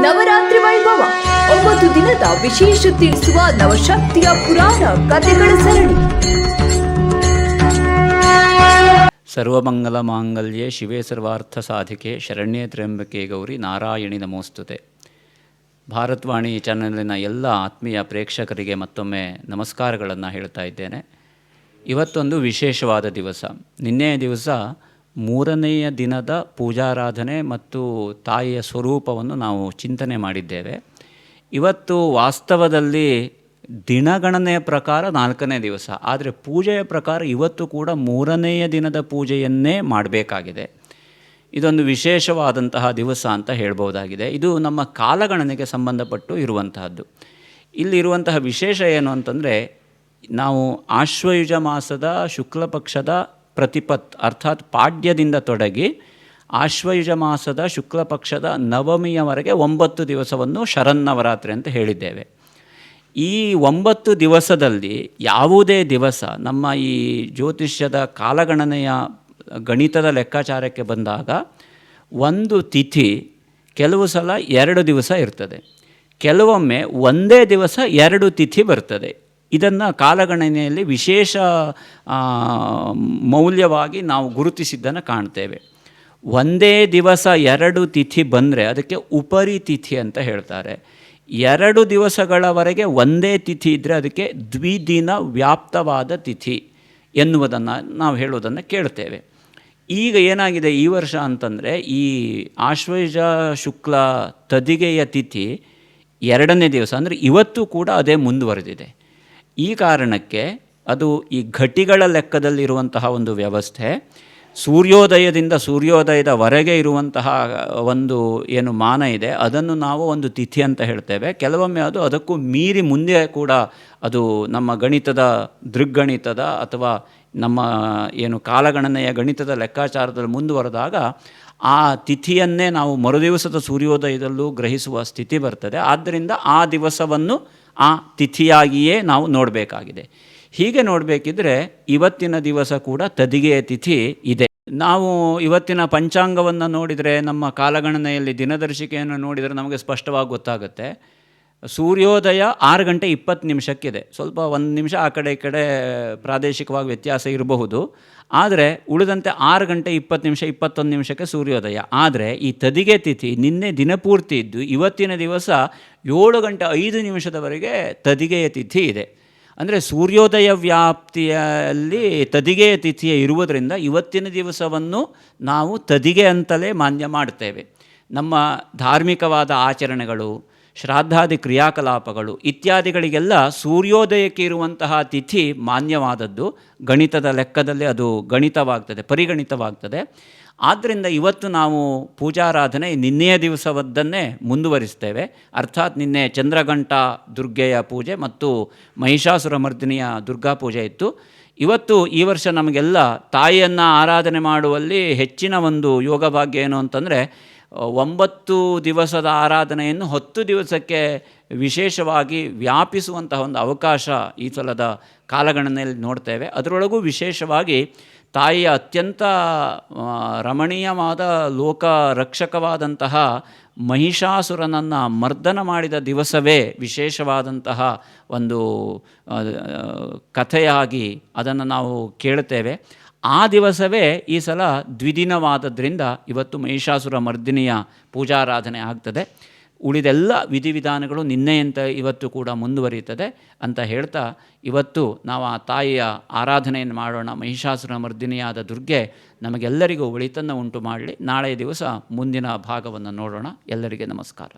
ನವರಾತ್ರಿ ವೈಭವ. ಒಂಬತ್ತು ದಿನದ ವಿಶೇಷ ತಿಳಿಸುವ ನವಶಕ್ತಿಯ ಪುರಾಣ ಕಥೆಗಳ ಸರಣಿ. ಸರ್ವಮಂಗಲ ಮಾಂಗಲ್ಯ ಶಿವೇ ಸರ್ವಾರ್ಥ ಸಾಧಿಕೆ ಶರಣ್ಯೇ ತ್ರ್ಯಂಬಕೆ ಗೌರಿ ನಾರಾಯಣಿ ನಮೋಸ್ತುತೆ. ಭಾರತವಾಣಿ ಚಾನಲಿನ ಎಲ್ಲ ಆತ್ಮೀಯ ಪ್ರೇಕ್ಷಕರಿಗೆ ಮತ್ತೊಮ್ಮೆ ನಮಸ್ಕಾರಗಳನ್ನು ಹೇಳ್ತಾ ಇದ್ದೇನೆ. ಇವತ್ತೊಂದು ವಿಶೇಷವಾದ ದಿವಸ. ನಿನ್ನೆಯ ದಿವಸ ಮೂರನೆಯ ದಿನದ ಪೂಜಾರಾಧನೆ ಮತ್ತು ತಾಯಿಯ ಸ್ವರೂಪವನ್ನು ನಾವು ಚಿಂತನೆ ಮಾಡಿದ್ದೇವೆ. ಇವತ್ತು ವಾಸ್ತವದಲ್ಲಿ ದಿನಗಣನೆಯ ಪ್ರಕಾರ ನಾಲ್ಕನೇ ದಿವಸ, ಆದರೆ ಪೂಜೆಯ ಪ್ರಕಾರ ಇವತ್ತು ಕೂಡ ಮೂರನೆಯ ದಿನದ ಪೂಜೆಯನ್ನೇ ಮಾಡಬೇಕಾಗಿದೆ. ಇದೊಂದು ವಿಶೇಷವಾದಂತಹ ದಿವಸ ಅಂತ ಹೇಳ್ಬೋದಾಗಿದೆ. ಇದು ನಮ್ಮ ಕಾಲಗಣನೆಗೆ ಸಂಬಂಧಪಟ್ಟು ಇರುವಂತಹದ್ದು. ಇಲ್ಲಿರುವಂತಹ ವಿಶೇಷ ಏನು ಅಂತಂದರೆ, ನಾವು ಆಶ್ವಯುಜ ಮಾಸದ ಶುಕ್ಲ ಪಕ್ಷದ ಪ್ರತಿಪತ್ ಅರ್ಥಾತ್ ಪಾಡ್ಯದಿಂದ ತೊಡಗಿ ಆಶ್ವಯುಜ ಮಾಸದ ಶುಕ್ಲ ಪಕ್ಷದ ನವಮಿಯವರೆಗೆ ಒಂಬತ್ತು ದಿವಸವನ್ನು ಶರನ್ನವರಾತ್ರಿ ಅಂತ ಹೇಳಿದ್ದೇವೆ. ಈ ಒಂಬತ್ತು ದಿವಸದಲ್ಲಿ ಯಾವುದೇ ದಿವಸ ನಮ್ಮ ಈ ಜ್ಯೋತಿಷ್ಯದ ಕಾಲಗಣನೆಯ ಗಣಿತದ ಲೆಕ್ಕಾಚಾರಕ್ಕೆ ಬಂದಾಗ ಒಂದು ತಿಥಿ ಕೆಲವು ಸಲ ಎರಡು ದಿವಸ ಇರ್ತದೆ. ಕೆಲವೊಮ್ಮೆ ಒಂದೇ ದಿವಸ ಎರಡು ತಿಥಿ ಬರ್ತದೆ. ಇದನ್ನು ಕಾಲಗಣನೆಯಲ್ಲಿ ವಿಶೇಷ ಮೌಲ್ಯವಾಗಿ ನಾವು ಗುರುತಿಸಿದ್ದನ್ನು ಕಾಣ್ತೇವೆ. ಒಂದೇ ದಿವಸ ಎರಡು ತಿಥಿ ಬಂದರೆ ಅದಕ್ಕೆ ಉಪರಿ ತಿಥಿ ಅಂತ ಹೇಳ್ತಾರೆ. ಎರಡು ದಿವಸಗಳವರೆಗೆ ಒಂದೇ ತಿಥಿ ಇದ್ದರೆ ಅದಕ್ಕೆ ದ್ವಿದಿನ ವ್ಯಾಪ್ತವಾದ ತಿಥಿ ಎನ್ನುವುದನ್ನು ನಾವು ಹೇಳುವುದನ್ನು ಕೇಳ್ತೇವೆ. ಈಗ ಏನಾಗಿದೆ ಈ ವರ್ಷ ಅಂತಂದರೆ ಈ ಆಶ್ವಯುಜ ಶುಕ್ಲ ತದಿಗೆಯ ತಿಥಿ ಎರಡನೇ ದಿವಸ, ಅಂದರೆ ಇವತ್ತು ಕೂಡ ಅದೇ ಮುಂದುವರೆದಿದೆ. ಈ ಕಾರಣಕ್ಕೆ ಅದು ಈ ಘಟಿಗಳ ಲೆಕ್ಕದಲ್ಲಿರುವಂತಹ ಒಂದು ವ್ಯವಸ್ಥೆ, ಸೂರ್ಯೋದಯದಿಂದ ಸೂರ್ಯೋದಯದವರೆಗೆ ಇರುವಂತಹ ಒಂದು ಏನು ಮಾನ ಇದೆ, ಅದನ್ನು ನಾವು ಒಂದು ತಿಥಿ ಅಂತ ಹೇಳ್ತೇವೆ. ಕೆಲವೊಮ್ಮೆ ಅದು ಅದಕ್ಕೂ ಮೀರಿ ಮುಂದೆ ಕೂಡ ಅದು ನಮ್ಮ ಗಣಿತದ ದೃಗ್ಗಣಿತದ ಅಥವಾ ನಮ್ಮ ಏನು ಕಾಲಗಣನೆಯ ಗಣಿತದ ಲೆಕ್ಕಾಚಾರದಲ್ಲಿ ಮುಂದುವರೆದಾಗ ಆ ತಿಥಿಯನ್ನೇ ನಾವು ಮರುದಿವಸದ ಸೂರ್ಯೋದಯದಲ್ಲೂ ಗ್ರಹಿಸುವ ಸ್ಥಿತಿ ಬರ್ತದೆ. ಆದ್ದರಿಂದ ಆ ದಿವಸವನ್ನು ಆ ತಿಥಿಯಾಗಿಯೇ ನಾವು ನೋಡಬೇಕಾಗಿದೆ. ಹೀಗೆ ನೋಡಬೇಕಿದ್ರೆ ಇವತ್ತಿನ ದಿವಸ ಕೂಡ ತದಿಗೆಯ ತಿಥಿ ಇದೆ. ನಾವು ಇವತ್ತಿನ ಪಂಚಾಂಗವನ್ನು ನೋಡಿದರೆ, ನಮ್ಮ ಕಾಲಗಣನೆಯಲ್ಲಿ ದಿನದರ್ಶಿಕೆಯನ್ನು ನೋಡಿದರೆ ನಮಗೆ ಸ್ಪಷ್ಟವಾಗಿ ಗೊತ್ತಾಗುತ್ತೆ. ಸೂರ್ಯೋದಯ ಆರು ಗಂಟೆ ಇಪ್ಪತ್ತು ನಿಮಿಷಕ್ಕಿದೆ. ಸ್ವಲ್ಪ ಒಂದು ನಿಮಿಷ ಆ ಕಡೆ ಈ ಕಡೆ ಪ್ರಾದೇಶಿಕವಾಗಿ ವ್ಯತ್ಯಾಸ ಇರಬಹುದು. ಆದರೆ ಉಳಿದಂತೆ ಆರು ಗಂಟೆ ಇಪ್ಪತ್ತು ನಿಮಿಷ, ಇಪ್ಪತ್ತೊಂದು ನಿಮಿಷಕ್ಕೆ ಸೂರ್ಯೋದಯ. ಆದರೆ ಈ ತದಿಗೆ ತಿಥಿ ನಿನ್ನೆ ದಿನಪೂರ್ತಿ ಇದ್ದು ಇವತ್ತಿನ ದಿವಸ ಏಳು ಗಂಟೆ ಐದು ನಿಮಿಷದವರೆಗೆ ತದಿಗೆಯ ತಿಥಿ ಇದೆ. ಅಂದರೆ ಸೂರ್ಯೋದಯ ವ್ಯಾಪ್ತಿಯಲ್ಲಿ ತದಿಗೆಯ ತಿಥಿಯ ಇರುವುದರಿಂದ ಇವತ್ತಿನ ದಿವಸವನ್ನು ನಾವು ತದಿಗೆ ಅಂತಲೇ ಮಾನ್ಯ ಮಾಡ್ತೇವೆ. ನಮ್ಮ ಧಾರ್ಮಿಕವಾದ ಆಚರಣೆಗಳು ಶ್ರಾದ್ದಾದಿ ಕ್ರಿಯಾಕಲಾಪಗಳು ಇತ್ಯಾದಿಗಳಿಗೆಲ್ಲ ಸೂರ್ಯೋದಯಕ್ಕೆ ಇರುವಂತಹ ತಿಥಿ ಮಾನ್ಯವಾದದ್ದು. ಗಣಿತದ ಲೆಕ್ಕದಲ್ಲಿ ಅದು ಗಣಿತವಾಗ್ತದೆ, ಪರಿಗಣಿತವಾಗ್ತದೆ. ಆದ್ದರಿಂದ ಇವತ್ತು ನಾವು ಪೂಜಾರಾಧನೆ ನಿನ್ನೆಯ ದಿವಸವದ್ದನ್ನೇ ಮುಂದುವರಿಸ್ತೇವೆ. ಅರ್ಥಾತ್ ನಿನ್ನೆ ಚಂದ್ರಘಂಟ ದುರ್ಗೆಯ ಪೂಜೆ ಮತ್ತು ಮಹಿಷಾಸುರ ಮರ್ದಿನಿಯ ದುರ್ಗಾ ಪೂಜೆ ಇತ್ತು. ಇವತ್ತು ಈ ವರ್ಷ ನಮಗೆಲ್ಲ ತಾಯಿಯನ್ನು ಆರಾಧನೆ ಮಾಡುವಲ್ಲಿ ಹೆಚ್ಚಿನ ಒಂದು ಯೋಗ ಭಾಗ್ಯ ಏನು ಅಂತಂದರೆ ಒಂಬತ್ತು ದಿವಸದ ಆರಾಧನೆಯನ್ನು ಹತ್ತು ದಿವಸಕ್ಕೆ ವಿಶೇಷವಾಗಿ ವ್ಯಾಪಿಸುವಂತಹ ಒಂದು ಅವಕಾಶ ಈ ಸಲದ ಕಾಲಗಣನೆಯಲ್ಲಿ ನೋಡ್ತೇವೆ. ಅದರೊಳಗೂ ವಿಶೇಷವಾಗಿ ತಾಯಿಯ ಅತ್ಯಂತ ರಮಣೀಯವಾದ ಲೋಕ ರಕ್ಷಕವಾದಂತಹ ಮಹಿಷಾಸುರನನ್ನು ಮರ್ದನ ಮಾಡಿದ ದಿವಸವೇ ವಿಶೇಷವಾದಂತಹ ಒಂದು ಕಥೆಯಾಗಿ ಅದನ್ನು ನಾವು ಕೇಳುತ್ತೇವೆ ಆ ದಿವಸವೇ ಈ ಸಲ ದ್ವಿದಿನವಾದದ್ರಿಂದ ಇವತ್ತು ಮಹಿಷಾಸುರ ಮರ್ದಿನಿಯ ಪೂಜಾರಾಧನೆ ಆಗ್ತದೆ. ಉಳಿದೆಲ್ಲ ವಿಧಿವಿಧಾನಗಳು ನಿನ್ನೆಯಂತ ಇವತ್ತು ಕೂಡ ಮುಂದುವರಿಯುತ್ತದೆ ಅಂತ ಹೇಳ್ತಾ ಇವತ್ತು ನಾವು ಆ ತಾಯಿಯ ಆರಾಧನೆಯನ್ನು ಮಾಡೋಣ. ಮಹಿಷಾಸುರ ಮರ್ದಿನಿಯಾದ ದುರ್ಗೆ ನಮಗೆಲ್ಲರಿಗೂ ಒಳಿತನ್ನು ಉಂಟು ಮಾಡಲಿ. ನಾಳೆ ದಿವಸ ಮುಂದಿನ ಭಾಗವನ್ನು ನೋಡೋಣ. ಎಲ್ಲರಿಗೆ ನಮಸ್ಕಾರ.